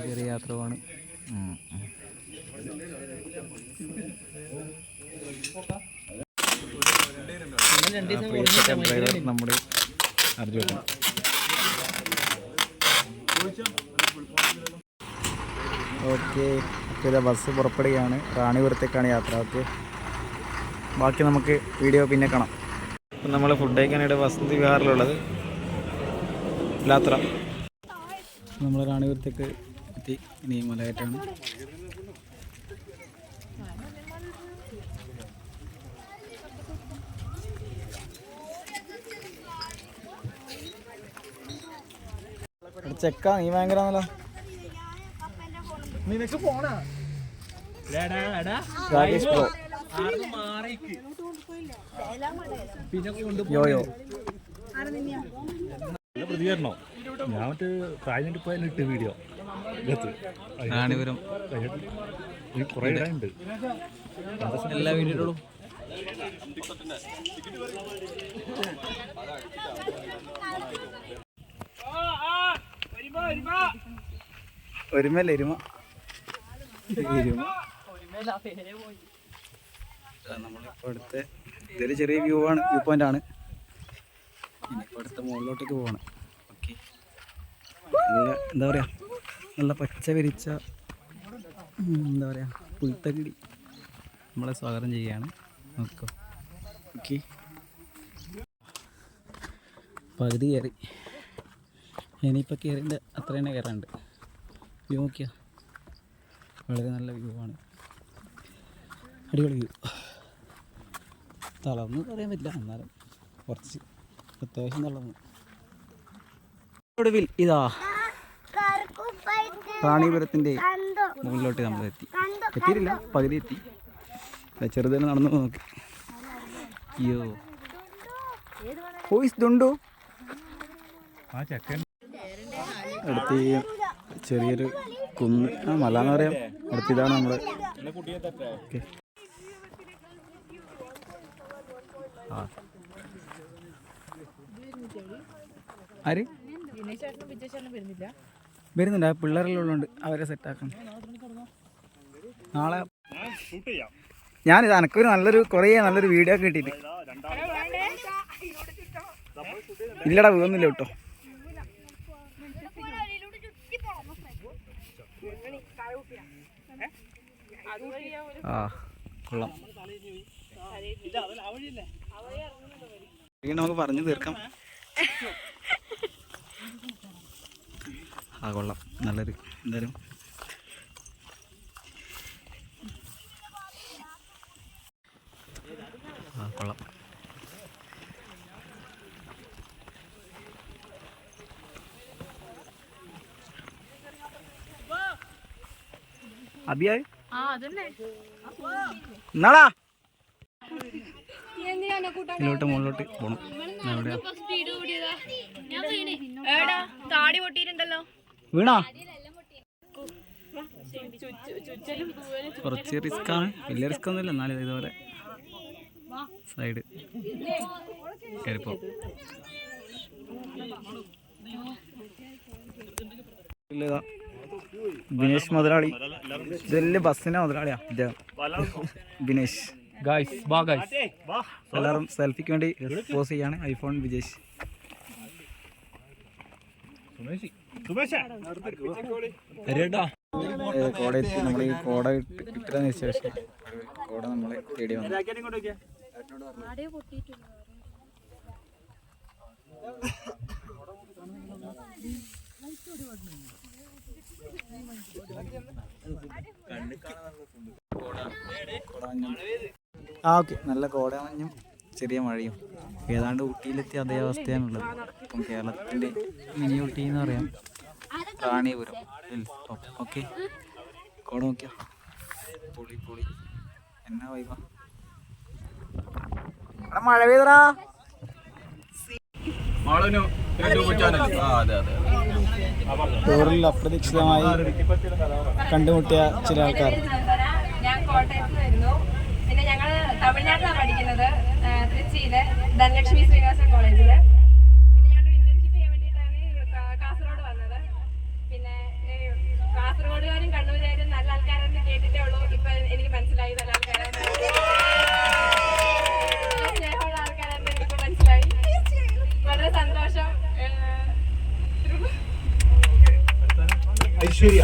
ചെറിയ യാത്ര പോവാണ് ഉം, ഉം. ആ, പ്രിയപ്പെട്ട ഡ്രൈവർ നമ്മുടെ അർജുന ഓക്കെ ചില ബസ് പുറപ്പെടുകയാണ്. റാണിപുരത്തേക്കാണ് യാത്ര. ഓക്കെ. ബാക്കി നമുക്ക് വീഡിയോ പിന്നെ കാണാം. ഇപ്പം നമ്മൾ ഫുഡ് കഴിക്കാനായിട്ട് വസന്തി വിഹാറിലുള്ളത്. ലാത്ര. നമ്മൾ റാണിപുരത്തേക്ക് എത്തി. ഇനി മലയായിട്ടാണ് ചെക്കാ നീ ഭയങ്കരാണല്ലോ നിനക്ക് പോണാ? രാകേഷ് ബ്രോ പിന്നെ കൊണ്ട് യോയോ. നല്ല പ്രതികരണോ? ഞാൻ മറ്റേ തായ്ലൻഡിൽ പോയാലും ഇട്ട് വീഡിയോ കുറേ ഇടാനുണ്ട്. എല്ലാ വീഡിയോയിലും ഒരുമല്ല പേരെ എരുമ നമ്മളിപ്പോൾ അടുത്ത് ഇതൊരു ചെറിയ വ്യൂ ആണ് വ്യൂ പോയിന്റ് ആണ്. ഇനിയിപ്പോൾ അടുത്ത മുകളിലോട്ടേക്ക് പോവാണ്. ഓക്കെ നല്ല എന്താ പറയുക നല്ല പച്ച വിരിച്ച എന്താ പറയുക പുൽത്തകിടി നമ്മളെ സ്വാഗതം ചെയ്യുകയാണ്. നോക്കോ. ഓക്കെ പകുതി കയറി ഇനിയിപ്പോൾ കയറിന്റെ അത്ര തന്നെ കയറാണ്ട് വ്യൂ നോക്കിയാ. വളരെ നല്ല വ്യൂ ആണ്. അടിപൊളി വ്യൂ തളർന്ന് പറയാൻ പറ്റില്ല. എന്നാലും കുറച്ച് അത്യാവശ്യം തളർന്നു ഒടുവിൽ ഇതാ റാണിപുരത്തിന്റെ മുകളിലോട്ട് നമ്മൾ എത്തി. എത്തിയിട്ടില്ല. പകുതി എത്തി ചെറുതിന് നടന്നു നോക്കി. അയ്യോ. ഹോയിസ് ദുണ്ടു അടുത്ത് ചെറിയൊരു കുന്ന്. ആ മല എന്ന് പറയാം. അടുത്ത് ഇതാണ് നമ്മൾ ആര്? വരുന്നുണ്ട്. ആ പിള്ളേരെല്ലാം അവരെ സെറ്റാക്കണം നാളെ ഞാനിത് എനക്കൊരു നല്ലൊരു കുറേ നല്ലൊരു വീഡിയോ ഒക്കെ കിട്ടിയിട്ട്. ഇല്ലടാ വീന്നില്ല കേട്ടോ. ആ കൊള്ളാം. നമുക്ക് പറഞ്ഞു തീർക്കാം. ആ കൊള്ളാം. നല്ലൊരു എന്തായാലും. ആ കൊള്ളാം. അഭിയായി എന്നാടാ? ഇതിലോട്ട് മുകളിലോട്ട് പോണം. താടി പൊട്ടിയിട്ടുണ്ടല്ലോ. വീണാ? കുറച്ച് റിസ്ക് ആണ്. വലിയ റിസ്ക് ഒന്നുമില്ല. എന്നാലും ഇതുപോലെ സൈഡ് കയറിപ്പോ ബിനേഷ് മുതലാളി. ഇതല്ലേ ബസ്സിന്റെ മുതലാളിയാ. ഇദ്ദേഹം ബിനേഷ് ഗായ്സ് ബാ ഗായ്സ് എല്ലാവരും സെൽഫിക്ക് വേണ്ടി പോസ് ചെയ്യാണ് ഐഫോൺ വിജേഷ്. കോട എത്തി നമ്മൾ ഈ കോട ഇട്ട് ഇട്ടതിന് ശേഷം കോട നമ്മളെ തേടി വന്നു. ആ ഓക്കെ. നല്ല കോടമഞ്ഞും ചെറിയ മഴയും. ഏതാണ്ട് ഊട്ടിയിലെത്തിയ അതേ അവസ്ഥയാണുള്ളത്. ഇപ്പം കേരളത്തിന്റെ മിനി ഊട്ടി എന്ന് പറയാം. റാണിപുരം. Hill top okay. കോട നോക്കിയോ? പൊളി പൊളി. എന്നാ വൈബ? മഴ പെയ്തടാ. ടൂറിൽ അപ്രതീക്ഷിതമായി കണ്ടുമുട്ടിയ ചില ആൾക്കാർ. ഞാൻ കോട്ടയത്ത് വരുന്നു. തമിഴ്നാട്ടിലാണ് പഠിക്കുന്നത്. തൃച്ചിയിലെ ധനലക്ഷ്മി ശ്രീനിവാസൻ കോളേജിൽ പിന്നെ ഞാനൊരു ഇന്റേൺഷിപ്പ് ചെയ്യാൻ വേണ്ടിയിട്ടാണ് കാസർഗോഡ് വന്നത്. പിന്നെ കാസർഗോഡുകാരും കണ്ണൂരുകാരും നല്ല ആൾക്കാരെന്ന് കേട്ടിട്ടേ ഉള്ളൂ. ഇപ്പൊ എനിക്ക് മനസ്സിലായി നല്ല ആൾക്കാരെന്ന് സ്നേഹമുള്ള ആൾക്കാരെന്ന് എനിക്ക് മനസ്സിലായി. വളരെ സന്തോഷം. ഐശ്വര്യ.